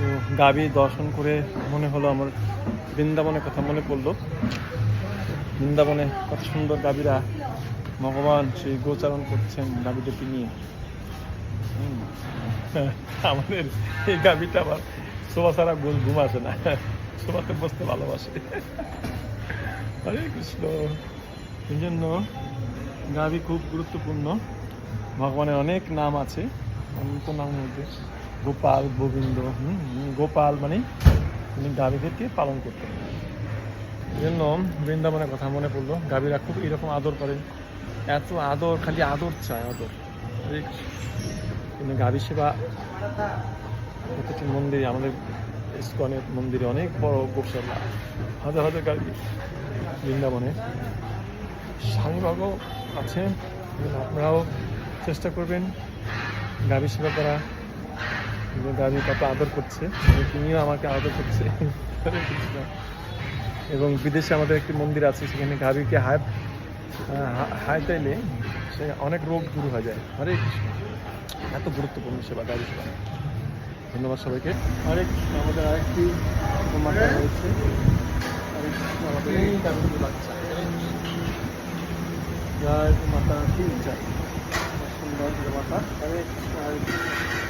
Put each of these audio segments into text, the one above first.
তো গাবি দর্শন করে মনে হলো আমার বৃন্দাবনের কথা মনে পড়ল। বৃন্দাবনে কত সুন্দর গাবিরা। ভগবান সেই গোচারণ করছেন গাবিটাকে নিয়ে। হুম। আমাদের এই গাবিটা আবার শোভা ছাড়া গোল ঘুম আসে না। শোভাতে বসতে ভালোবাসে। হরে কৃষ্ণ। এই জন্য গাবি খুব গুরুত্বপূর্ণ। ভগবানের অনেক নাম আছে। অনেক নামের মধ্যে। গোপাল, গোবিন্দ গোপাল মানে তিনি গাভীদেরকে পালন করতেন। জন্য বৃন্দাবনের কথা মনে পড়ল। গাভীরা খুব এরকম আদর করে। এত আদর, খালি আদর চায়, আদর। কিন্তু গাভী সেবা প্রত্যেকটি মন্দিরে, আমাদের ইস্কনের মন্দিরে অনেক বড় গোশালা হাজার হাজার গাড়ি বৃন্দাবনে স্বামীবাবু আছে আপনারাও চেষ্টা করবেন গাভী সেবা করা কিন্তু গাভী কত আদর করছে। তিনিও আমাকে আদর করছে। এবং বিদেশে আমাদের একটি মন্দির আছে, সেখানে গাভীকে হাই হাই তাইলে সে অনেক রোগ দূর হয়ে যায়। হরে এত গুরুত্বপূর্ণ সেবা, গাভী সেবা। ধন্যবাদ সবাইকে। কৃষ্ণ। আমাদের আরেকটি রয়েছে হরে কৃষ্ণ, আমাদের বাচ্চা। মাতা কি, জয়। সুন্দর মাতা। কৃষ্ণ।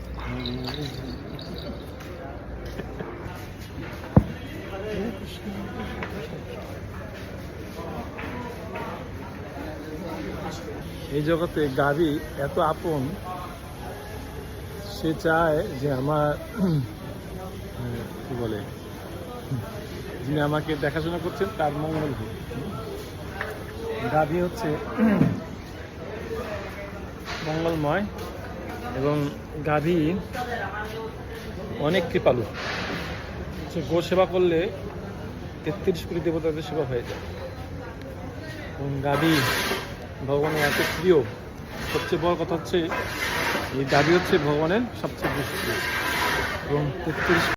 এই জগতে গাভী এত আপন, সে চায় যে আমার, কি বলে, যিনি আমাকে দেখাশোনা করছেন তার মঙ্গল হোক। গাভী হচ্ছে মঙ্গলময় এবং গাভী অনেক কৃপালু। গো সেবা করলে তেত্রিশ কোটি দেবতাদের সেবা হয়ে যায়। এবং গাভী ভগবানের এত প্রিয়, সবচেয়ে বড় কথা হচ্ছে, এই গাভী হচ্ছে ভগবানের সবচেয়ে বেশি প্রিয়। এবং তেত্রিশ